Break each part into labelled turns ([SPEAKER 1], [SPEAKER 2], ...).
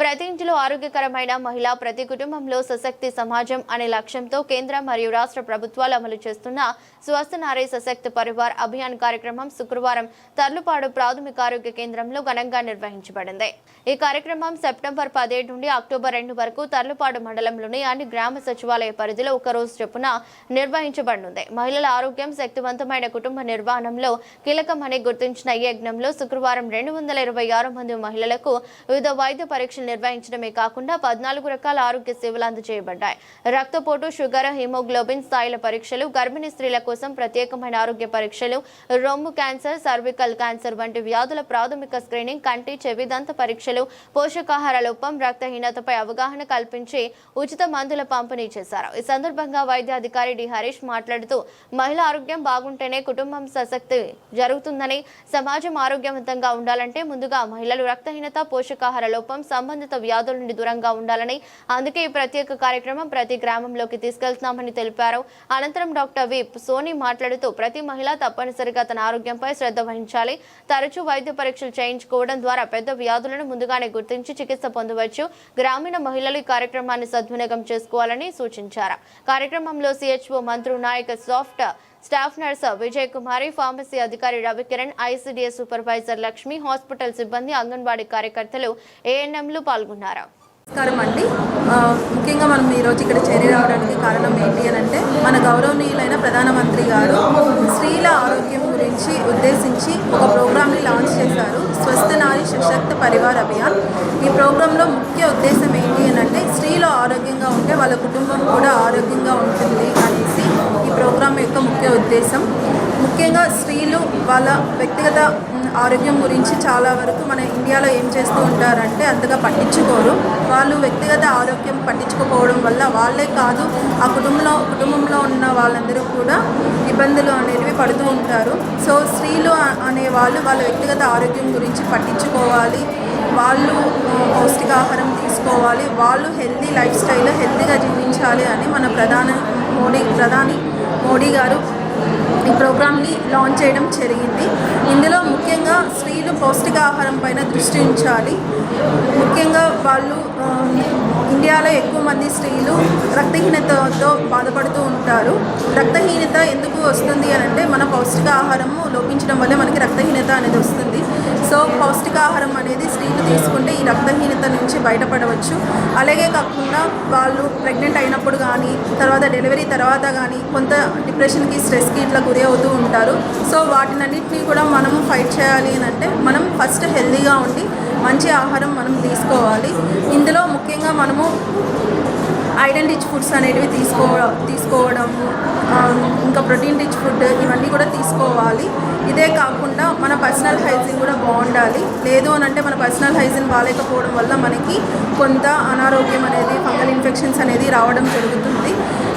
[SPEAKER 1] ప్రతి ఇంటిలో ఆరోగ్యకరమైన మహిళ ప్రతి కుటుంబంలో సశక్తి సమాజం అనే లక్ష్యంతో కేంద్ర మరియు రాష్ట్ర ప్రభుత్వాలు అమలు చేస్తున్న స్వస్థ నారీ సశక్తి పరివార్ అభియాన్ కార్యక్రమం శుక్రవారం తర్లుపాడు ప్రాథమిక ఆరోగ్య కేంద్రంలో ఘనంగా నిర్వహించబడింది. ఈ కార్యక్రమం సెప్టెంబర్ పదిహేడు నుండి అక్టోబర్ రెండు వరకు తర్లుపాడు మండలంలోని అన్ని గ్రామ సచివాలయ పరిధిలో ఒక రోజు చొప్పున నిర్వహించబడనుంది. మహిళల ఆరోగ్యం శక్తివంతమైన కుటుంబ నిర్వహణలో కీలకమని గుర్తించిన ఈ యజ్ఞంలో శుక్రవారం రెండు వందల ఇరవై ఆరు మంది మహిళలకు వివిధ వైద్య పరీక్షలు నిర్వహించడమే కాకుండా పద్నాలుగు రకాల ఆరోగ్య సేవలు అందజేయబడ్డాయి. రక్తపోటు షుగర్ హిమోగ్లోబిన్ స్థాయిల పరీక్షలు గర్భిణీ స్త్రీల కోసం ప్రత్యేకమైన ఆరోగ్య పరీక్షలు రొమ్ము క్యాన్సర్ సర్వికల్ క్యాన్సర్ వంటి వ్యాధుల ప్రాథమిక స్క్రీనింగ్ కంటి చెవి దంత పరీక్షలు పోషకాహార లోపం రక్తహీనతపై అవగాహన కల్పించి ఉచిత మందుల పంపిణీ చేశారు. ఈ సందర్భంగా వైద్య అధికారి డి. హరీష్ మాట్లాడుతూ మహిళ ఆరోగ్యం బాగుంటేనే కుటుంబం సశక్తి జరుగుతుందని సమాజం ఆరోగ్యవంతంగా ఉండాలంటే ముందుగా మహిళలు రక్తహీనత పోషకాహార లోపం సంబంధిత వ్యాధుల నుండి దూరంగా ఉండాలని అందుకే ఈ ప్రత్యేక కార్యక్రమం ప్రతి గ్రామంలోకి తీసుకెళ్తున్నామని తెలిపారు. అనంతరం డాక్టర్ వి సోని మాట్లాడుతూ ప్రతి మహిళ తప్పనిసరిగా తన ఆరోగ్యంపై శ్రద్ధ వహించాలి. తరచూ వైద్య పరీక్షలు చేయించుకోవడం ద్వారా పెద్ద వ్యాధులను ముందుగానే గుర్తించి చికిత్స పొందవచ్చు. గ్రామీణ మహిళలు ఈ కార్యక్రమాన్ని సద్వినియోగం చేసుకోవాలని సూచించారు. కార్యక్రమంలో CHO Mantru Nayak soft staff nurse Vijay Kumari pharmacy అధికారి Ravikiran ICDS supervisor Lakshmi hospital సిబ్బంది అంగన్వాడీ కార్యకర్తలు ఏఎన్ఎంలు పాల్గొన్నారు.
[SPEAKER 2] నమస్కారం అండి. ముఖ్యంగా మనం ఈరోజు ఇక్కడ చేరి రావడానికి కారణం ఏంటి అని అంటే మన గౌరవనీయులైన ప్రధానమంత్రి గారు స్త్రీల ఆరోగ్యం గురించి ఉద్దేశించి ఒక ప్రోగ్రామ్ని లాంచ్ చేశారు. స్వస్థ నారి సశక్త పరివార్ అభియాన్. ఈ ప్రోగ్రాంలో ముఖ్య ఉద్దేశం ఏంటి అని అంటే స్త్రీలు ఆరోగ్యంగా ఉంటే వాళ్ళ కుటుంబం ఉద్దేశం ముఖ్యంగా స్త్రీలు వాళ్ళ వ్యక్తిగత ఆరోగ్యం గురించి చాలా వరకు మన ఇండియాలో ఏం చేస్తూ ఉంటారంటే అంతగా పట్టించుకోరు. వాళ్ళు వ్యక్తిగత ఆరోగ్యం పట్టించుకోకపోవడం వల్ల వాళ్ళే కాదు ఆ కుటుంబంలో కుటుంబంలో ఉన్న వాళ్ళందరూ కూడా ఇబ్బందులు అనేవి పడుతూ ఉంటారు. సో స్త్రీలు అనేవాళ్ళు అనే వాళ్ళు వాళ్ళ వ్యక్తిగత ఆరోగ్యం గురించి పట్టించుకోవాలి. వాళ్ళు పౌష్టికాహారం తీసుకోవాలి. వాళ్ళు హెల్తీ లైఫ్ స్టైల్ హెల్తీగా జీవించాలి అని మన ప్రధాన మోడీ ప్రధాని మోడీ గారు ఈ ప్రోగ్రామ్ని లాంచ్ చేయడం జరిగింది. ఇందులో ముఖ్యంగా స్త్రీలు పౌష్టికాహారం పైన దృష్టి ఉంచాలి. ముఖ్యంగా వాళ్ళు ఇండియాలో ఎక్కువ మంది స్త్రీలు రక్తహీనతతో బాధపడుతూ ఉంటారు. రక్తహీనత ఎందుకు వస్తుంది అని అంటే మన పౌష్టికాహారము లోపించడం వల్ల మనకి రక్తహీనత అనేది వస్తుంది. సో పౌష్టికాహారం అనేది స్త్రీలు తీసుకుంటే ఈ రక్తహీనత నుంచి బయటపడవచ్చు. అలాగే కాకుండా వాళ్ళు ప్రెగ్నెంట్ అయినప్పుడు కానీ తర్వాత డెలివరీ తర్వాత కానీ కొంత డిప్రెషన్కి స్ట్రెస్కి ఇట్లా గురి అవుతూ ఉంటారు. సో వాటినన్నింటినీ కూడా మనము ఫైట్ చేయాలి అని అంటే మనం ఫస్ట్ హెల్తీగా ఉండి మంచి ఆహారం మనం తీసుకోవాలి. ఇందులో ముఖ్యంగా మనము ఐరన్ రిచ్ ఫుడ్స్ అనేవి తీసుకో తీసుకోవడం ఇంకా ప్రోటీన్ రిచ్ ఫుడ్ ఇవన్నీ కూడా తీసుకోవాలి. ఇదే కాకుండా మన పర్సనల్ హైజీన్ కూడా బాగుండాలి. లేదు అని అంటే మన పర్సనల్ హైజీన్ బాగాలేకపోవడం వల్ల మనకి కొంత అనారోగ్యం అనేది ఫంగల్ ఇన్ఫెక్షన్స్ అనేది రావడం జరుగుతుంది.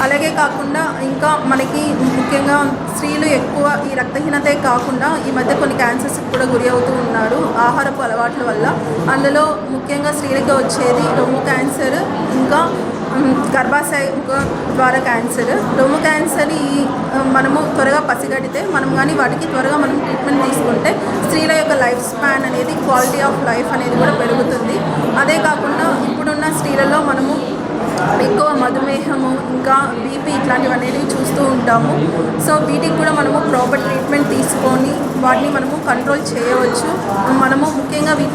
[SPEAKER 2] అలాగే కాకుండా ఇంకా మనకి ముఖ్యంగా స్త్రీలు ఎక్కువ ఈ రక్తహీనతే కాకుండా ఈ మధ్య కొన్ని క్యాన్సర్స్ కూడా గురి అవుతూ ఉన్నారు. ఆహారపు అలవాట్ల వల్ల అందులో ముఖ్యంగా స్త్రీలకు వచ్చేది రొమ్ము క్యాన్సర్ గర్భాశయ ద్వారా క్యాన్సర్ రొమ్ము క్యాన్సర్ ఈ మనము త్వరగా పసిగడితే మనం కానీ వాటికి త్వరగా మనం ట్రీట్మెంట్ తీసుకుంటే స్త్రీల యొక్క లైఫ్ స్పాన్ అనేది క్వాలిటీ ఆఫ్ లైఫ్ అనేది కూడా పెరుగుతుంది. అదే కాకుండా ఇప్పుడున్న స్త్రీలలో మనము ఎక్కువ మధుమేహము ఇంకా బీపీ ఇట్లాంటివి అనేవి చూస్తూ ఉంటాము. సో వీటికి కూడా మనము ప్రాపర్ ట్రీట్మెంట్ తీసుకొని వాటిని మనము కంట్రోల్ చేయవచ్చు. మనము ముఖ్యంగా వీటి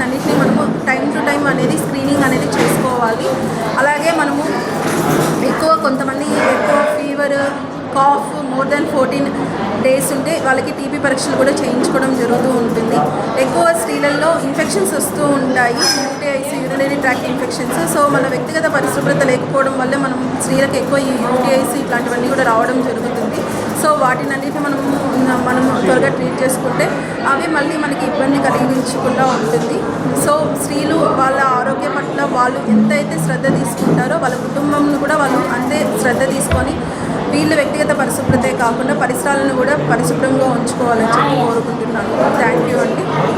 [SPEAKER 2] అండ్ ఫోర్టీన్ డేస్ ఉంటే వాళ్ళకి టీబీ పరీక్షలు కూడా చేయించుకోవడం జరుగుతూ ఉంటుంది. ఎక్కువ స్త్రీలలో ఇన్ఫెక్షన్స్ వస్తూ ఉంటాయి. UTIs urinary tract infections so మన వ్యక్తిగత పరిశుభ్రత లేకపోవడం వల్ల మనం స్త్రీలకు ఎక్కువ ఈ యూటీఐస్ ఇట్లాంటివన్నీ కూడా రావడం జరుగుతుంది. సో వాటిని అన్నిటి మనం మనం త్వరగా ట్రీట్ చేసుకుంటే అవి మళ్ళీ మనకి ఇబ్బంది కలిగించకుండా ఉంటుంది. సో స్త్రీలు వాళ్ళ ఆరోగ్యం పట్ల వాళ్ళు ఎంతైతే శ్రద్ధ తీసుకుంటారో వాళ్ళ కుటుంబంను కూడా వాళ్ళు అంతే శ్రద్ధ తీసుకొని వీళ్ళ వ్యక్తిగత పరిశుభ్రతే కాకుండా పరిసరాలను కూడా పరిశుభ్రంగా ఉంచుకోవాలని చెప్పి కోరుకుంటున్నాను. థ్యాంక్ యూ అండి.